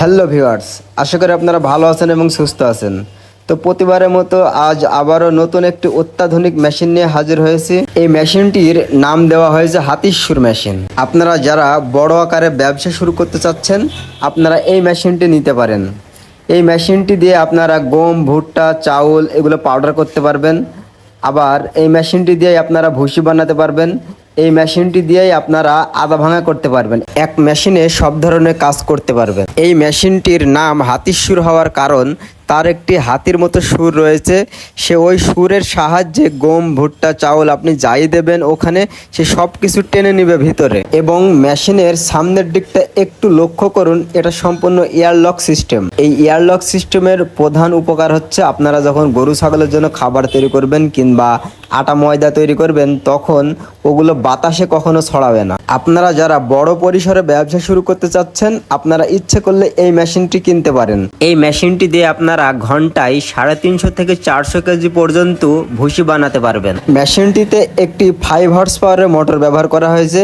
Hello viewers, আশা করি আপনারা ভালো আছেন এবং সুস্থ আছেন। তো প্রতিবারের মতো আজ আবারও নতুন একটি অত্যাধুনিক মেশিন নিয়ে হাজির হয়েছে। এই মেশিনটির নাম দেওয়া হয়েছে হাতিশুর মেশিন। আপনারা যারা বড় আকারে ব্যবসা শুরু করতে চাচ্ছেন, আপনারা এই মেশিনটি নিতে পারেন। এই মেশিনটি দিয়ে আপনারা গম, ভুট্টা, চাউল এগুলো পাউডার করতে পারবেন। আবার এই মেশিনটি দিয়ে আপনারা ভুসি বানাতে পারবেন। এই মেশিনটি দিয়েই আপনারা আদা ভাঙা করতে পারবেন। এক মেশিনে সব ধরনের কাজ করতে পারবেন। এই মেশিনটির নাম হাতির সুর হওয়ার কারণ, তার একটি হাতির মতো সুর রয়েছে। সে ওই সুরের সাহায্যে গম, ভুট্টা, চাউল আপনি যাই দেবেন ওখানে, সে সব কিছু টেনে নিবে ভিতরে। এবং মেশিনের সামনের দিকটা একটু লক্ষ্য করুন, এটা সম্পূর্ণ এয়ারলক সিস্টেম। এই এয়ারলক সিস্টেমের প্রধান উপকার হচ্ছে আপনারা যখন গরু, ছাগলের জন্য খাবার তৈরি করবেন কিংবা আটা ময়দা তৈরি করবেন, তখন ওগুলো বাতাসে কখনো ছড়াবে না। আপনারা যারা বড় পরিসরে ব্যবসা শুরু করতে চাচ্ছেন, আপনারা ইচ্ছে করলে এই মেশিনটি কিনতে পারেন। এই মেশিনটি দিয়ে আপনারা ঘন্টায় সাড়ে তিনশো থেকে চারশো কেজি পর্যন্ত ভুসি বানাতে পারবেন। মেশিনটিতে একটি ফাইভ হর্স পাওয়ারের মোটর ব্যবহার করা হয়েছে,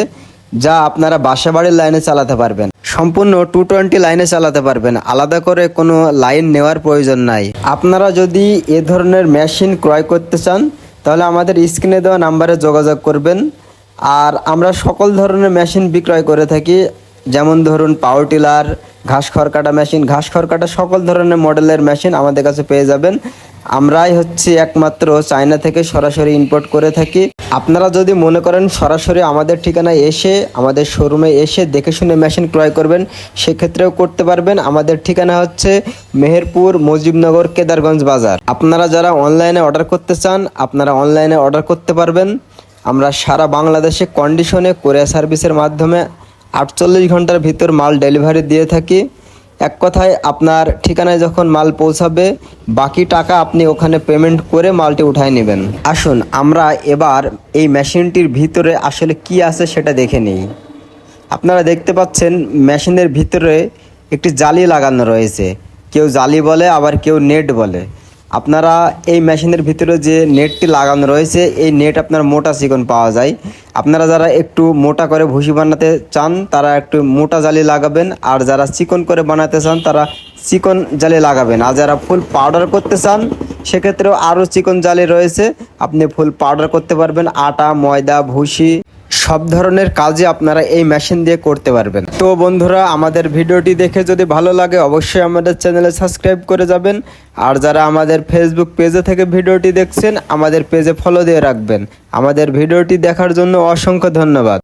যা আপনারা বাসা বাড়ির লাইনে চালাতে পারবেন। সম্পূর্ণ টু টোয়েন্টি লাইনে চালাতে পারবেন। আলাদা করে কোনো লাইন নেওয়ার প্রয়োজন নাই। আপনারা যদি এ ধরনের মেশিন ক্রয় করতে চান তাহলে আমাদের স্ক্রিনে দেওয়া নাম্বারে যোগাযোগ করবেন। আর আমরা সকল ধরনের মেশিন বিক্রয় করে থাকি, যেমন ধরুন পাওয়ার টিলার ঘাস খড় কাটা মেশিন ঘাস খড় কাটা সকল ধরনের মডেলের মেশিন আমাদের কাছে পেয়ে যাবেন। আমরাই হচ্ছে একমাত্র চায়না থেকে সরাসরি ইম্পোর্ট করে থাকি। আপনারা যদি মনে করেন সরাসরি আমাদের ঠিকানায় এসে, আমাদের শোরুমে এসে দেখে শুনে মেশিন ক্রয় করবেন, সেক্ষেত্রেও করতে পারবেন। আমাদের ঠিকানা হচ্ছে মেহেরপুর মুজিবনগর কেদারগঞ্জ বাজার। আপনারা যারা অনলাইনে অর্ডার করতে চান, আপনারা অনলাইনে অর্ডার করতে পারবেন। আমরা সারা বাংলাদেশে কন্ডিশনে কোরিয়া সার্ভিসের মাধ্যমে আটচল্লিশ ঘণ্টার ভিতর মাল ডেলিভারি দিয়ে থাকি। এক কথায় আপনার ঠিকানায় যখন মাল পৌঁছাবে, বাকি টাকা আপনি ওখানে পেমেন্ট করে মালটি উঠায় নেবেন। আসুন, আমরা এবার এই মেশিনটির ভিতরে আসলে কি আছে সেটা দেখে নিই। আপনারা দেখতে পাচ্ছেন মেশিনের ভিতরে একটি জালি লাগানো রয়েছে। কেউ জালি বলে, আবার কেউ নেট বলে। আপনারা এই মেশিনের ভিতরে যে নেটটি লাগানো রয়েছে, এই নেট আপনার মোটা চিকন পাওয়া যায়। আপনারা যারা একটু মোটা করে ভুসি বানাতে চান, তারা একটু মোটা জালি লাগাবেন। আর যারা চিকন করে বানাতে চান, তারা চিকন জালি লাগাবেন। আর যারা ফুল পাউডার করতে চান, সেক্ষেত্রেও আরও চিকন জালি রয়েছে। আপনি ফুল পাউডার করতে পারবেন, আটা, ময়দা, ভুসি। সব ধরনের কাজই আপনারা এই মেশিন দিয়ে করতে পারবেন। তো বন্ধুরা, আমাদের ভিডিওটি দেখে যদি ভালো লাগে, অবশ্যই আমাদের চ্যানেলে সাবস্ক্রাইব করে যাবেন। আর যারা আমাদের ফেসবুক পেজে থেকে ভিডিওটি দেখছেন, আমাদের পেজে ফলো দিয়ে রাখবেন। আমাদের ভিডিওটি দেখার জন্য অসংখ্য ধন্যবাদ।